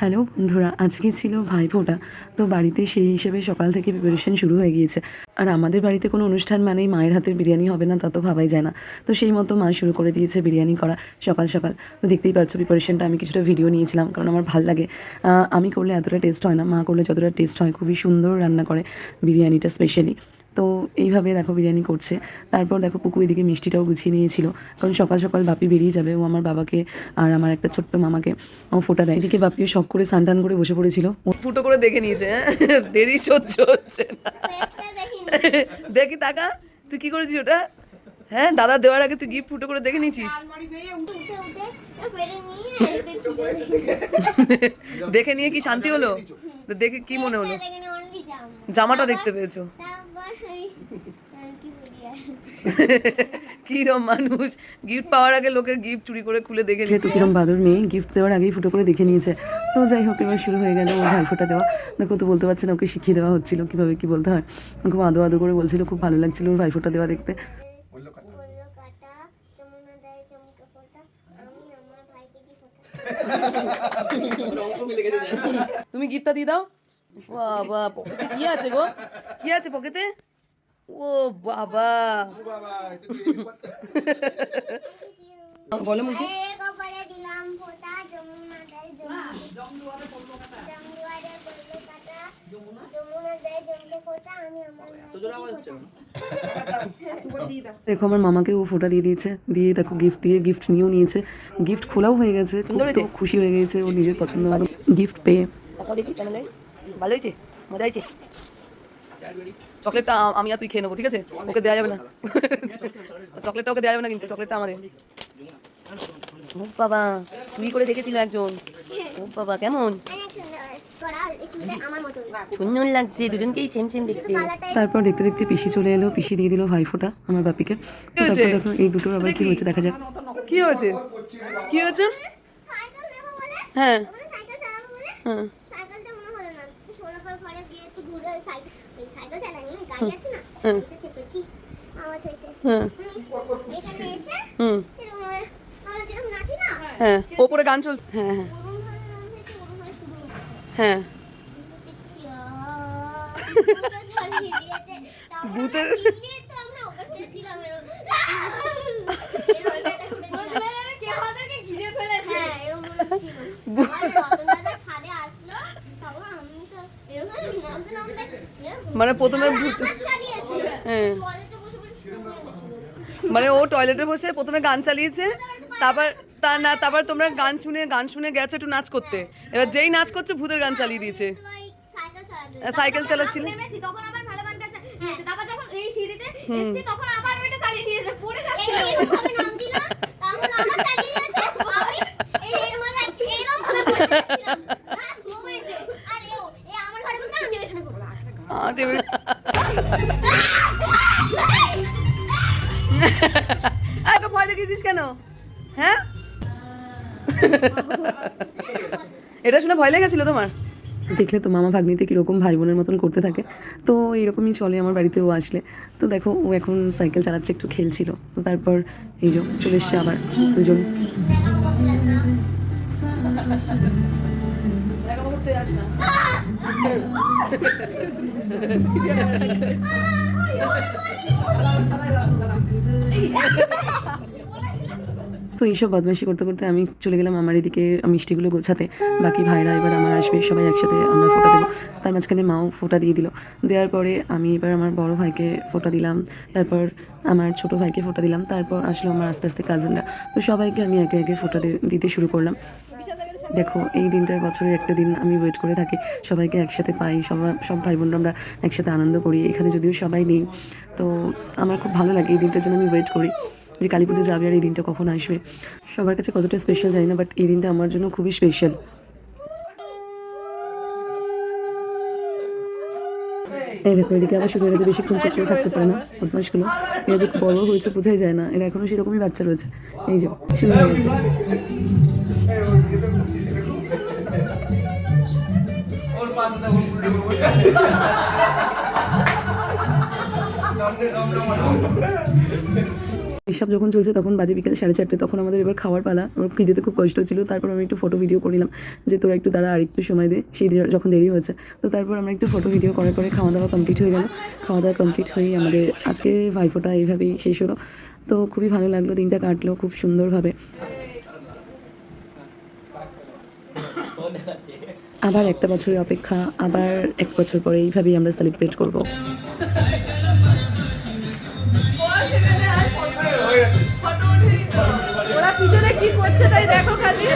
Hello বন্ধুরা, আজকে ছিল ভাইফোঁটা। তো বাড়িতে সেই হিসেবে সকাল থেকে প্রিপারেশন শুরু হয়ে গিয়েছে। আর আমাদের বাড়িতে কোনো অনুষ্ঠান মানেই মায়ের হাতের বিরিয়ানি হবে না, তা তো ভাবাই যায় না। তো সেই মতো মা শুরু করে দিয়েছে বিরিয়ানি করা সকাল সকাল। তো দেখতেই পাচ্ছ প্রিপারেশনটা আমি কিছুটা ভিডিও নিয়েছিলাম কারণ আমার ভালো লাগে। আমি করলে এতটা টেস্ট হয় না, মা করলে যতটা টেস্ট হয়, খুবই সুন্দর রান্না করে বিরিয়ানিটা স্পেশালি তো এইভাবে দেখো বিরিয়ানি করছে। তারপর দেখো পুকু এদিকে মিষ্টিটাও গুছিয়ে নিয়েছিল। কারণ সকাল সকাল বাপি বেরিয়ে যাবে ও আমার বাবাকে আর আমার একটা ছোট্ট মামাকে ও ফোটা দেয়। এদিকে বাপিও শখ করে সানটান করে বসে পড়েছিল। ফুটো করে দেখে নিয়েছে হ্যাঁ? দেরি সহ্য হচ্ছে না। দেখি টাকা তুই কি করেছিস ওটা? হ্যাঁ দাদা দেওয়ার আগে তুই গিফট ফুটো করে দেখে নিয়েছিস? দেখে নিয়ে কি শান্তি হলো? তো দেখে কি মনে হলো? জামাটা দেখতে পেয়েছ। কিরম মানুষ? গিফট পাওয়ার আগে লোকের গিফট চুরি করে খুলে দেখে যেহেতু কিরম বাদর মেয়ে গিফট দেওয়ার আগেই ফুটো করে দেখে নিয়েছে। তো যাই হোক এবার শুরু হয়ে গেল ওর ভাইফোটা দেওয়া। দেখো তো বলতে পারছে না ওকে শিখিয়ে দেওয়া হচ্ছিল কীভাবে কি বলতে হয়। খুব আদো আদো করে বলছিল খুব ভালো লাগছিল ওর ভাইফোটা দেওয়া দেখতে। তুমি গিফটটা দিয়ে দাও। বাবা পকেটে কি আছে গো কি আছে পকেটে ও বাবা বলো মুখে দেখো আমার মামাকে ও ফোটা দিয়ে দিয়েছে। দিয়ে দেখো গিফট দিয়ে গিফট নিয়েও নিয়েছে। গিফট খোলাও হয়ে গেছে। খুশি হয়ে গেছে ও নিজের পছন্দ মতো গিফট পেয়ে। দেখি কেমন লাগে? ভালো হয়েছে মজা হয়েছে। চকলেটটা আমি আর তুই খেয়ে নেব ঠিক আছে? ওকে দেওয়া যাবে না। চকলেটটা ওকে দেওয়া যাবে না কিন্তু চকলেটটা আমাদের। ও বাবা চুরি করে দেখেছিল একজন। ও বাবা কেমন? সুন্দর লাগছে দুজনকেই সেম সেম দেখতে। তারপর দেখতে দেখতে পিসি চলে এলো পিসি দিয়ে দিল ভাইফোঁটা আমার বাপিকে। তারপর দেখো এই দুটো আবার কি হয়েছে দেখা যাক। কি হয়েছে? কি হয়েছে? সাইকেল নেব বলে? হ্যাঁ। ওখানে সাইকেল চালাবো বলে? হ্যাঁ সাইকেলটা মনে হলো না তো সোনাপার ঘরে গিয়ে একটু ঘুরে সাইকেল ওই সাইকেল চালানি গাড়ি আছে না? চেপেছি আওয়াজ হয়েছে হ্যাঁ এখানে এসে হুম। আমরা যেরকম নাচি না? হ্যাঁ। ওপরে গান চলছে। হ্যাঁ হ্যাঁ। হ্যাঁ। ভূতের- আমরা চিল্লিয়ে তো আমরা ওখান থেকে ছিলাম এরকম। এরকম একটা করেছিলাম। হ্যাঁ, এরকম মনে ছিল। তারপর রতন দাদা ছাদে আসলো, তারপর আমি তো এরকম ভাবে নামতে নামতে, এ, মানে প্রথমে। হ্যাঁ। হয়ে। মানে ও টয়লেটে বসে প্রথমে গান চালিয়েছে তারপর তা না তারপর তোমরা গান শুনে গান শুনে গেছো একটু নাচ করতে এবার যেই নাচ করছে ভূতের গান চালিয়ে দিয়েছে সাইকেল। আহ, সাইকেল চালাচ্ছিলে তখন যে- আর ভয় দেখিয়েছিস কেন? হ্যাঁ? এটা শুনে ভয় লেগেছিল তোমার? দেখলে তো মামা ভাগ্নিতে কীরকম ভাই বোনের মতন করতে থাকে। তো এরকমই চলে আমার বাড়িতে ও আসলে। তো দেখো ও এখন সাইকেল চালাচ্ছে একটু খেলছিল। তো তারপর এই যে চলে এসছে আবার দুজন। তো এইসব বদমাইশি করতে করতে আমি চলে গেলাম আমার এদিকে মিষ্টিগুলো গোছাতে। বাকি ভাইরা এবার আমার আসবে, সবাই একসাথে আমরা ফোটা দেবো। তার মাঝখানে মাও ফোটা দিয়ে দিল। দেওয়ার পরে আমি এবার আমার বড় ভাইকে ফোটা দিলাম, তারপর আমার ছোট ভাইকে ফোটা দিলাম, তারপর আসলো আমার আস্তে আস্তে কাজিনরা তো সবাইকে আমি একে একে ফোটা দিতে শুরু করলাম। দেখো, এই দিনটার বছরে একটা দিন আমি ওয়েট করে থাকি। সবাইকে একসাথে পাই সবাই সব ভাই বোনরা আমরা একসাথে আনন্দ করি। এখানে যদিও সবাই নেই, তো আমার খুব ভালো লাগে এই দিনটার জন্য আমি ওয়েট করি যে কালী পুজো যাবে আর এই দিনটা কখন আসবে। সবার কাছে কতটা স্পেশাল জানি না বাট এই দিনটা আমার জন্য খুবই স্পেশাল এই দেখো, এদিকে আবার শুরু হয়ে গেছে বেশিক্ষণ থাকতে পারে না বদমাসগুলো এরা যে বড় হয়েছে বোঝাই যায় না, এরা এখনও সেরকমই বাচ্চা রয়েছে। এই যে, শুরু হয়ে গেছে। এইসব যখন চলছে তখন বাজে বিকেল সাড়ে চারটে, তখন আমাদের এবার খাওয়ার পালা। আমার খিদেতে খুব কষ্ট ছিল, তারপর আমি একটু ফটো ভিডিও করিলাম যে তোরা একটু দাঁড়া, আর একটু সময় দে, সেই যখন দেরি হয়েছে। তো তারপর আমরা একটু ফটো ভিডিও করার পরে খাওয়া দাওয়া কমপ্লিট হয়ে গেল। খাওয়া দাওয়া কমপ্লিট হয়েই আমাদের আজকে ভাইফোঁটা এইভাবেই শেষ হলো। তো খুবই ভালো লাগল, দিনটা কাটলো খুব সুন্দরভাবে। আবার একটা বছরের অপেক্ষা আবার এক বছর পরে এইভাবেই আমরা সেলিব্রেট করব। ওরা পিছনে কি করছে তাই দেখো খালি।